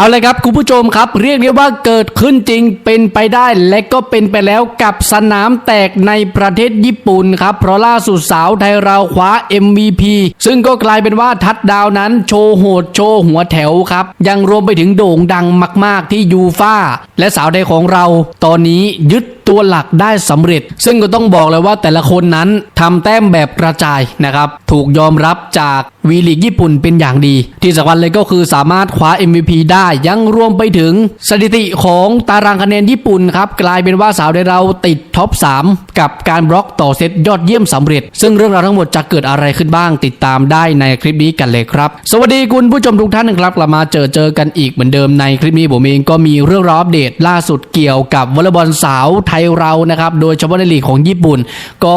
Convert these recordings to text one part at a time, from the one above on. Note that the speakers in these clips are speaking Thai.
เอาเลยครับคุณผู้ชมครับ เรียกได้ว่าเกิดขึ้นจริงเป็นไปได้และก็เป็นไปแล้วกับสนามแตกในประเทศญี่ปุ่นครับ เพราะล่าสุดสาวไทยเราคว้า MVP ซึ่งก็กลายเป็นว่าทัดดาวนั้นโชว์โหดโชว์หัวแถวครับ ยังรวมไปถึงโด่งดังมาก ๆ ที่ยูฟ่าและสาวไทยของเรา ตอนนี้ยึดตัวหลักได้สำเร็จ ซึ่งก็ต้องบอกเลยว่าแต่ละคนนั้นทำแต้มแบบกระจายนะครับ ถูกยอมรับจากวีลีกญี่ปุ่นเป็นอย่างดี ที่สำคัญเลยก็คือสามารถคว้า MVP ได้ยังรวมไปถึงสถิติของตารางคะแนนญี่ปุ่นครับกลายเป็นว่าสาวได้เราติดท็อป 3 กับการบล็อกต่อเซตยอดเยี่ยมสำเร็จ ซึ่งเรื่องราวทั้งหมดจะเกิดอะไรขึ้นบ้างติดตามได้ในคลิปนี้กันเลยครับ สวัสดีคุณผู้ชมทุกท่านนะครับกลับมาเจอเจอกันอีกเหมือนเดิมในคลิปนี้ผมเองก็มีเรื่องราวอัปเดตล่าสุดเกี่ยวกับวอลเลย์บอลสาวไทยเรานะครับโดยเฉพาะในลีกของญี่ปุ่น ก็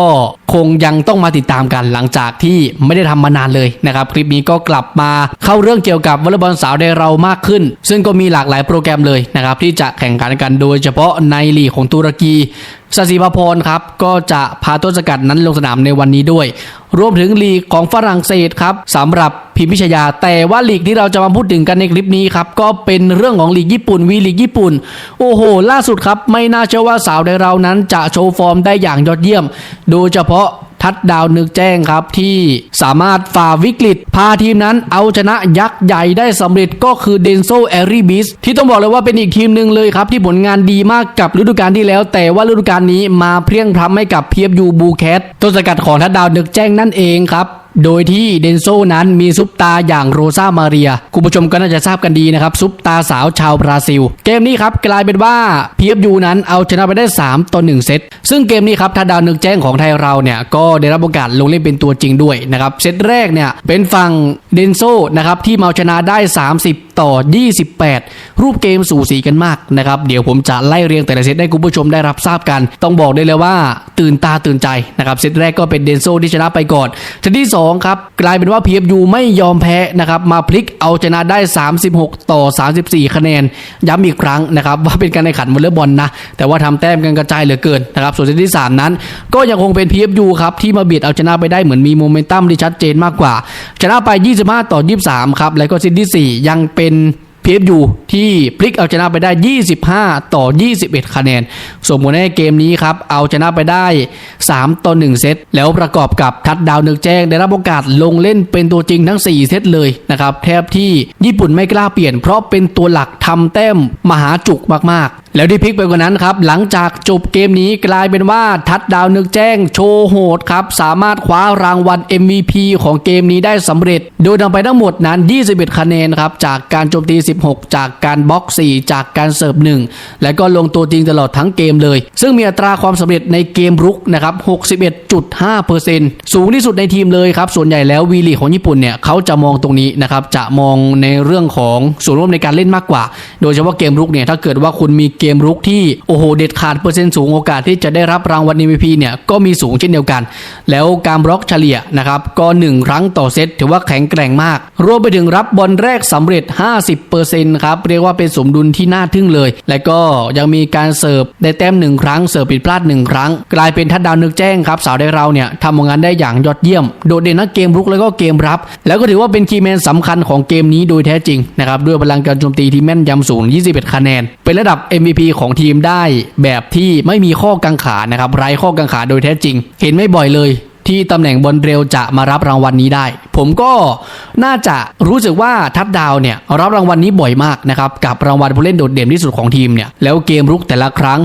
คงยังต้องมาติดตามกันหลังจากที่ไม่ได้ทำมานานเลยนะครับคลิปนี้ก็กลับมาเข้าเรื่องเกี่ยวกับวอลเลย์บอลสาวไทยเรามากขึ้นซึ่งก็มีหลากหลายโปรแกรมเลยนะครับที่จะแข่งขันกันโดยเฉพาะในลีกของตุรกีสศิภพรครับก็จะพาต้นสกัดนั้นลงสนามในวันนี้ด้วย รวมถึงลีกของฝรั่งเศสครับสำหรับพิมพิชยา แต่ว่าลีกที่เราจะมาพูดถึงกันในคลิปนี้ครับก็เป็นเรื่องของลีกญี่ปุ่นวีลีกญี่ปุ่น โอ้โห ล่าสุดครับไม่น่าเชื่อว่าสาวในเรานั้นจะโชว์ฟอร์มได้อย่างยอดเยี่ยม โดยเฉพาะ ทัดดาวนึกแจ้งครับที่สามารถฝ่าวิกฤต พาทีมนั้นเอาชนะยักษ์ใหญ่ได้สำเร็จก็คือเดนโซแอรีบิสที่ต้องบอกเลยว่าเป็นอีกทีมหนึ่งเลยครับ ที่ผลงานดีมากกับฤดูกาลที่แล้ว แต่ว่าฤดูกาลนี้มาเพรียงพร้ำให้กับเพียบยูบูแคทต้นสกัดของทัดดาวนึกแจ้งนั่นเองครับ โดยที่เดนโซนั้นมีซุปตาอย่างโรซามาเรีย คุณผู้ชมก็น่าจะทราบกันดีนะครับ ซุปตาสาวชาวบราซิล เกมนี้ครับกลายเป็นว่า PFU นั้นเอาชนะไปได้ 3 ต่อ 1 เซต ซึ่งเกมนี้ครับถ้าดาวนึกแจ้งของไทยเราเนี่ย ก็ได้รับโอกาสลงเล่นเป็นตัวจริงด้วยนะครับ เซตแรกเนี่ยเป็นฝั่งเดนโซนะครับที่มาเอาชนะได้ 30ต่อ 28 รูปเกมสูสีกันมากนะครับ เดี๋ยวผมจะไล่เรียงแต่ละเซตให้คุณผู้ชมได้รับทราบกัน ต้องบอกได้เลยว่าตื่นตาตื่นใจนะครับเซตแรกก็เป็นเดนโซที่ชนะไปก่อนเซตที่2ครับกลายเป็นว่า PFU ไม่ยอมแพ้นะครับมาพลิกเอาชนะได้ 36 ต่อ 34 คะแนน ย้ำอีกครั้งนะครับว่าเป็นการแข่งขันวอลเลย์บอลนะแต่ว่าทำแต้มกันกระจายเหลือเกินนะครับส่วนเซตที่ 3 นั้น ก็ยังคงเป็น PFU ครับที่มาเบียดเอาชนะไปได้เหมือนมีโมเมนตัมที่ชัดเจนมากกว่าชนะไป 25 ต่อ 23 ครับแล้วก็เซตที่ 4 ยังเป็นเป็น PFU ที่พลิกเอาชนะไปได้ 25 ต่อ 21 คะแนน ส่งผลให้เกมนี้ครับ เอาชนะไปได้ 3 ต่อ 1 เซต แล้วประกอบกับทัดดาวนึกแจ้ง ได้รับโอกาสลงเล่นเป็นตัวจริงทั้ง 4 เซตเลยนะครับ แทบที่ญี่ปุ่นไม่กล้าเปลี่ยนเพราะเป็นตัวหลักทำแต้มมหาจุกมาก แล้วที่พลิกไปกว่านั้นครับหลังจากจบเกมนี้กลายเป็นว่าทัดดาวนึกแจ้งโชว์โหดครับสามารถคว้ารางวัล MVP ของเกมนี้ได้สำเร็จ โดยทำไปทั้งหมดนั้น 21 คะแนนครับจากการโจมตี 16 จากการบล็อก 4 จากการเสิร์ฟ 1 และก็ลงตัวจริงตลอดทั้งเกมเลย ซึ่งมีอัตราความสำเร็จในเกมรุกนะครับ 61.5%สูงที่สุดในทีมเลยครับส่วนใหญ่แล้ววีลีของญี่ปุ่นเนี่ยเขาจะมองตรงนี้นะครับจะมองในเรื่องของส่วนร่วมในการเล่นมากกว่า โดยเฉพาะเกมรุกเนี่ยถ้าเกิดว่าคุณมีเกมรุกที่โอ้โหเด็ดขาดเปอร์เซ็นต์สูงโอกาสที่จะได้รับรางวัล MVP เนี่ยก็มีสูงเช่นเดียวกัน แล้วการบล็อกเฉลี่ยนะครับก็ 1 ครั้งต่อเซตถือว่าแข็งแกร่งมาก รวมไปถึงรับบอลแรกสำเร็จ 50%ครับเรียกว่าเป็นสมดุลที่น่าทึ่งเลย และก็ยังมีการเสิร์ฟได้แต้มหนึ่งครั้งเสิร์ฟผิดพลาดหนึ่งครั้ง กลายเป็นทัดดาวนึกแจ้งครับสาวได้เราเนี่ยทำผลงานได้อย่างยอดเยี่ยม โดดเด่นทั้งเกมรุกแล้วก็เกมรับ แล้วก็ถือว่าเป็นคีย์แมนสำคัญของเกมนี้โดยแท้จริงนะครับด้วยพลังการโจมตีที่แม่นยำสูง 21 คะแนน เป็นระดับ MVP ของทีมได้แบบที่ไม่มีข้อกังขานะครับไร้ข้อกังขาโดยแท้จริง เห็นไม่บ่อยเลยที่ตำแหน่งบอลเร็วจะมารับรางวัลนี้ได้ ผมก็น่าจะรู้สึกว่าทัดดาวเนี่ยรับรางวัลนี้บ่อยมากนะครับกับรางวัลผู้เล่นโดดเด่นที่สุดของทีมเนี่ยแล้วเกมรุกแต่ละครั้ง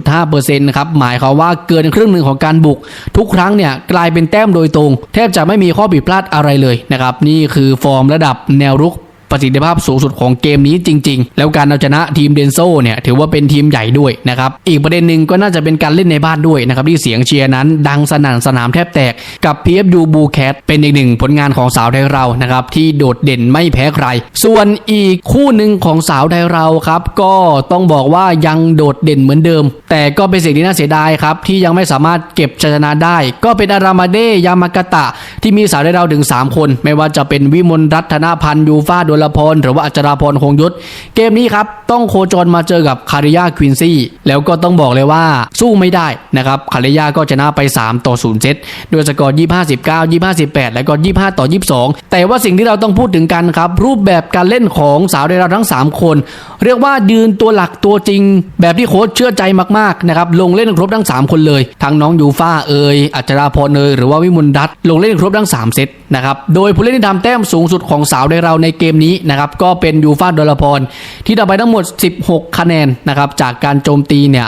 61.5%นะครับหมายความว่าเกินครึ่งหนึ่งของการบุก ทุกครั้งเนี่ยกลายเป็นแต้มโดยตรง แทบจะไม่มีข้อผิดพลาดอะไรเลยนะครับนี่คือฟอร์มระดับแนวรุก ประสิทธิภาพสูงสุดของเกมนี้จริง ๆ แล้วการเอาชนะทีมเดนโซเนี่ยถือว่าเป็นทีมใหญ่ด้วยนะครับอีกประเด็นหนึ่งก็น่าจะเป็นการเล่นในบ้านด้วยนะครับที่เสียงเชียร์นั้น ดังสนั่นสนามแทบแตกกับ PFU b u c a t เป็นอีกหนึ่งผลงานของสาวไทยเรานะครับที่โดดเด่นไม่แพ้ใคร ส่วนอีกคู่หนึ่งของสาวไทยเราครับก็ต้องบอกว่ายังโดดเด่นเหมือนเดิม แต่ก็เป็นสิ่งที่น่าเสียดายครับที่ยังไม่สามารถเก็บชัยชนะได้ ก็เป็นอารามาเดยามากตะ ที่มีสาวไทยเราถึง 3 คน ไม่ว่าจะเป็นวิมลรัตนพันธ์ยูฟาโดลพรหรือว่าอัจราพรคงยศเกมนี้ครับต้องโคจรมาเจอกับคาริยาควินซี่แล้วก็ต้องบอกเลยว่าสู้ไม่ได้นะครับคาริยาก็ชนะไป 3 ต่อ0เซตโดยสกอร์25 19 25 18 แล้วก็ 25 ต่อ 22 แต่ว่าสิ่งที่เราต้องพูดถึงกันครับ รูปแบบการเล่นของสาวในเราทั้ง 3 คน เรียกว่ายืนตัวหลักตัวจริง แบบที่โค้ชเชื่อใจมากๆนะครับลงเล่นครบทั้ง 3 คนเลยทั้งน้องยูฟ่าเอยอัจราพรเอยหรือว่าวิมุลดัตลงเล่นครบทั้ง 3 เซตนะครับโดยผู้เล่นที่ทำแต้มสูงสุดของสาวในเราในเกมนี้นะครับก็เป็นยูฟ่าดลพรที่ทำไปทั้งหมด 16 คะแนนนะครับจากการโจมตีเนี่ย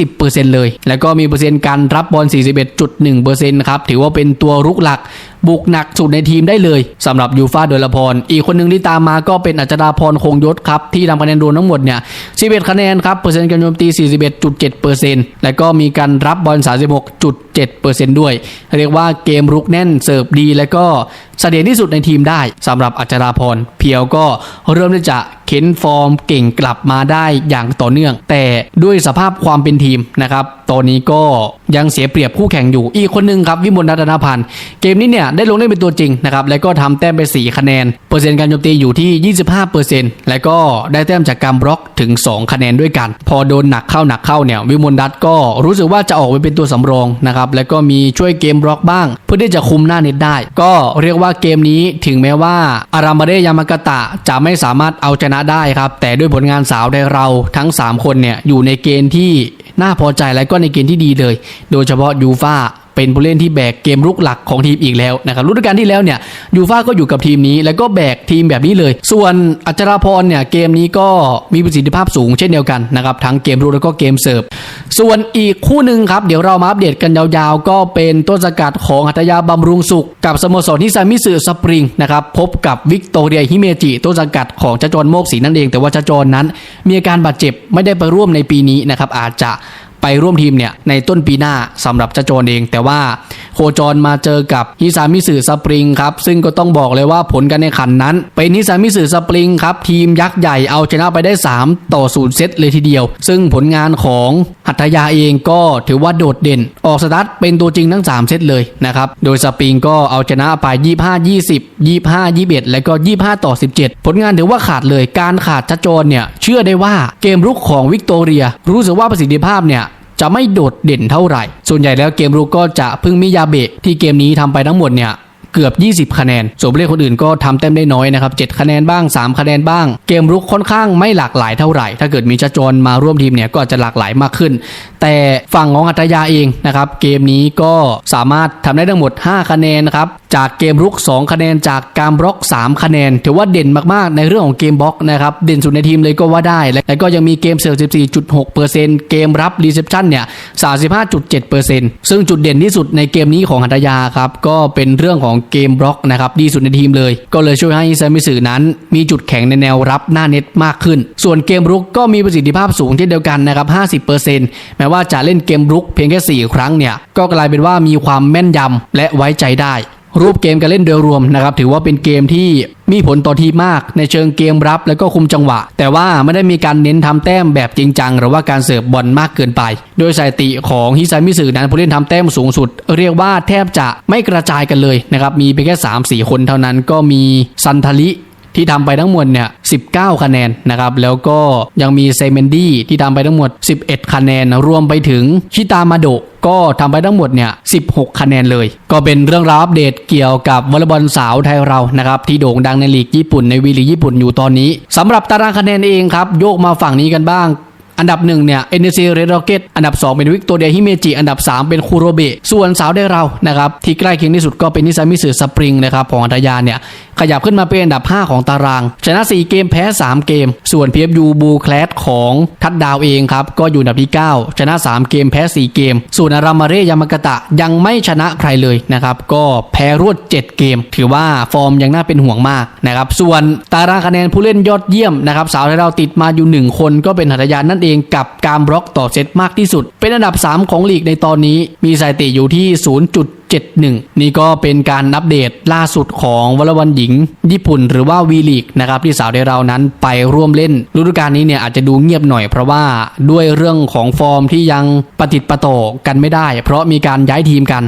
30%เลย แล้วก็มีเปอร์เซ็นต์การรับบอล 41.1%ครับถือว่าเป็นตัวรุกหลักบุกหนักสุดในทีมได้เลยสำหรับยูฟาโดยละพร อีกคนหนึ่งที่ตามมาก็เป็นอัจราพรคงยศครับ ที่ทำคะแนนรวมทั้งหมดเนี่ย 11 คะแนนครับ เปอร์เซ็นต์การโจมตี 41.7%แล้วก็มีการรับบอล 36.7%ด้วย เรียกว่าเกมรุกแน่นเสิร์ฟดี แล้วก็ เสถียรที่สุดในทีมได้สำหรับอัจราพรเพียวก็เริ่มที่จะเข็นฟอร์มเก่งกลับมาได้อย่างต่อเนื่อง แต่ด้วยสภาพความเป็นทีมนะครับ ตอนนี้ก็ยังเสียเปรียบคู่แข่งอยู่ อีกคนหนึ่งครับวิมลรัตนพันธ์ เกมนี้เนี่ยได้ลงเล่นเป็นตัวจริงนะครับ แล้วก็ทำแต้มไป 4 คะแนน เปอร์เซ็นต์การโจมตีอยู่ที่ 25%แล้วก็ได้แต้มจากการบล็อกถึง 2 คะแนนด้วยกัน พอโดนหนักเข้าหนักเข้าเนี่ยวิมลรัตก็รู้สึกว่าจะออกไปเป็นตัวสำรองนะครับแล้วก็มีช่วยเกมบล็อกบ้าง เพื่อที่จะคุมหน้าเน็ตได้ ก็เรียกว่าเกมนี้ถึงแม้ว่าอารามาเดยามากตะจะไม่สามารถเอาชนะได้ครับแต่ด้วยผลงานสาวในเราทั้ง 3 คนเนี่ยอยู่ในเกณฑ์ที่ น่าพอใจและก็ในเกณฑ์ที่ดีเลย โดยเฉพาะยูฟ่า เป็นผู้เล่นที่แบกเกมรุกหลักของทีมอีกแล้วนะครับฤดูกาลที่แล้วเนี่ยยูฟ่าก็อยู่กับทีมนี้ แล้วก็แบกทีมแบบนี้เลย ส่วนอัจราพรเนี่ยเกมนี้ก็มีประสิทธิภาพสูงเช่นเดียวกันนะครับทั้งเกมรุกแล้วก็เกมเสิร์ฟส่วนอีกคู่หนึ่งครับเดี๋ยวเรามาอัปเดตกันยาวๆ ก็เป็นต้นสกัดของหัตยาบำรุงสุข กับสโมสรที่ซามิสึสปริงนะครับพบกับวิกตอเรียฮิเมจิต้นสกัดของจจรโมกศรีนั่นเอง แต่ว่าจจรนั้น มีอาการบาดเจ็บไม่ได้ไปร่วมในปีนี้นะครับอาจจะ ไปร่วมทีมเนี่ยในต้นปีหน้าสำหรับจ้าโจนเอง แต่ว่าโคจรมาเจอกับฮิซามิสึสปริงครับ ซึ่งก็ต้องบอกเลยว่าผลการแข่งขันนั้น เป็นฮิซามิสึสปริงครับ ทีมยักษ์ใหญ่เอาชนะไปได้ 3 ต่อ0เซตเลยทีเดียว ซึ่งผลงานของหัตยาเองก็ถือว่าโดดเด่น ออกสตาร์ทเป็นตัวจริงทั้ง 3 เซตเลยนะครับโดยสปริงก็เอาชนะไป 25 20 25 21 แล้วก็ 25 ต่อ 17 ผลงานถือว่าขาดเลยการขาดชัดโจนเนี่ยเชื่อได้ว่าเกมรุกของวิกตอเรีย รู้สึกว่าประสิทธิภาพเนี่ย จะไม่โดดเด่นเท่าไหร่ ส่วนใหญ่แล้วเกมรุกก็จะพึ่งมิยาเบะที่เกมนี้ทำไปทั้งหมดเนี่ยเกือบ 20 คะแนน ส่วนผู้เล่นคนอื่นก็ทำแต้มได้น้อยนะครับ 7 คะแนนบ้าง 3 คะแนนบ้าง เกมรุกค่อนข้างไม่หลากหลายเท่าไหร่ ถ้าเกิดมีจจรมาร่วมทีมเนี่ยก็จะหลากหลายมากขึ้นแต่ฝั่งของอัตยาเองนะครับเกมนี้ก็สามารถทำได้ทั้งหมด 5 คะแนนนะครับจากเกมรุก 2 คะแนนจากการบล็อก 3 คะแนน ถือว่าเด่นมากๆในเรื่องของเกมบล็อกนะครับเด่นสุดในทีมเลยก็ว่าได้ และก็ยังมีเกมเสิร์ฟ14.6%เกมรับรีเซพชันเนี่ย35.7%ซึ่งจุดเด่นที่สุดในเกมนี้ของหัตยาครับก็เป็นเรื่องของเกมบล็อกนะครับดีสุดในทีมเลย ก็เลยช่วยให้อิซามิสึนั้น มีจุดแข็งในแนวรับหน้าเน็ตมากขึ้น ส่วนเกมรุกก็มีประสิทธิภาพสูงเช่นเดียวกันนะครับ50%แม้ว่าจะเล่นเกมรุกเพียงแค่ 4 ครั้งเนี่ยก็กลายเป็นว่ามีความแม่นยำและไว้ใจได้ รูปเกมการเล่นโดยรวมนะครับถือว่าเป็นเกมที่มีผลต่อทีมมากในเชิงเกมรับแล้วก็คุมจังหวะ แต่ว่าไม่ได้มีการเน้นทำแต้มแบบจริงจัง หรือว่าการเสิร์ฟบอลมากเกินไป โดยสถิติของฮิซามิสึนั้นผู้เล่นทำแต้มสูงสุด เรียกว่าแทบจะไม่กระจายกันเลยนะครับมีเพียงแค่ 3-4 คนเท่านั้นก็มีซันทาริ ที่ทำไปทั้งหมดเนี่ย19 คะแนนนะครับ แล้วก็ยังมีเซเมนดี้ที่ทำไปทั้งหมด 11 คะแนน รวมไปถึงชิตามาโดก็ทำไปทั้งหมดเนี่ย 16 คะแนนเลย ก็เป็นเรื่องราวอัปเดตเกี่ยวกับวอลเลย์บอลสาวไทยเรานะครับ ที่โด่งดังในลีกญี่ปุ่นในวีลีกญี่ปุ่นอยู่ตอนนี้สำหรับตารางคะแนนเองครับ โยกมาฝั่งนี้กันบ้างอันดับหนึ่งเนี่ย NEC Red Rocket อันดับ 2 เป็นวิกตอเรียฮิเมจิ อันดับ 3 เป็นคูโรเบะส่วนสาวได้เรานะครับ ที่ใกล้เคียงที่สุดก็เป็นนิซามิสึสปริงนะครับ ของอัตยาเนี่ย ขยับขึ้นมาเป็นอันดับ 5 ของตาราง ชนะ 4 เกมแพ้ 3 เกม ส่วน PFU บูแคลสของทัดดาวเองครับ ก็อยู่อันดับที่ 9 ชนะ 3 เกมแพ้ 4 เกม ส่วนอารามาเรยามากตะยังไม่ชนะใครเลยนะครับ ก็แพ้รวด 7 เกม ถือว่าฟอร์มยังน่าเป็นห่วงมากนะครับ ส่วนตารางคะแนนผู้เล่นยอดเยี่ยมนะครับ สาวไทยเราติดมาอยู่ 1 คนก็เป็นหัตถยานนั่นเองกับการบล็อกต่อเซตมากที่สุด เป็นอันดับ 3 ของลีกในตอนนี้ มีสถิติอยู่ที่ 0.71 นี่ก็เป็นการอัปเดตล่าสุดของวอลเลย์บอลหญิง ญี่ปุ่นหรือว่าวีลีกนะครับที่สาวไทยเรานั้นไปร่วมเล่นฤดูกาลนี้เนี่ยอาจจะดูเงียบหน่อยเพราะว่าด้วยเรื่องของฟอร์มที่ยังปฏิดประโตกันไม่ได้ เพราะมีการย้ายทีมกัน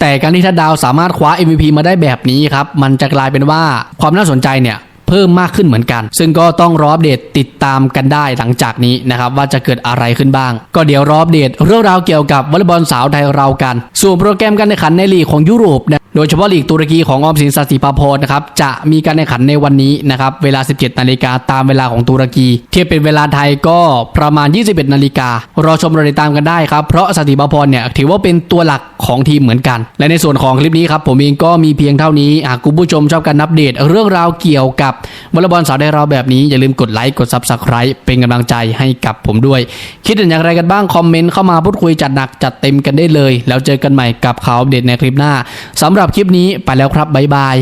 แต่การที่ทัดดาวสามารถคว้า MVP มาได้แบบนี้ครับ มันจะกลายเป็นว่าความน่าสนใจเนี่ย เพิ่มมากขึ้นเหมือนกัน ซึ่งก็ต้องรออัปเดตติดตามกันได้หลังจากนี้นะครับว่าจะเกิดอะไรขึ้นบ้าง ก็เดี๋ยวรออัปเดตเรื่องราวเกี่ยวกับวอลเลย์บอลสาวไทยเรากัน ส่วนโปรแกรมการแข่งขันในลีกของยุโรปนะ โดยเฉพาะลีกตุรกีของออมสินสสิภาพรนะครับจะมีการแข่งขันในวันนี้นะครับเวลา 17 นาฬิกาตามเวลาของตุรกี เทียบเป็นเวลาไทยก็ประมาณ 21 นาฬิการอชมรอติดตามกันได้ครับ เพราะสัติภาพรเนี่ยถือว่าเป็นตัวหลักของทีมเหมือนกัน และในส่วนของคลิปนี้ครับผมเองก็มีเพียงเท่านี้หากคุณผู้ชมชอบการอัปเดต เรื่องราวเกี่ยวกับวอลเลย์บอลสาวไทยเราแบบนี้อย่าลืมกดไลค์กด Subscribe เป็นกำลังใจให้กับผมด้วย คิดเห็นอย่างไรกันบ้างคอมเมนต์เข้ามาพูดคุยจัดหนักจัดเต็มกันได้เลย แล้วเจอกันใหม่กับข่าวอัปเดตในคลิปหน้าสำหรับคลิปนี้ไปแล้วครับบ๊ายบาย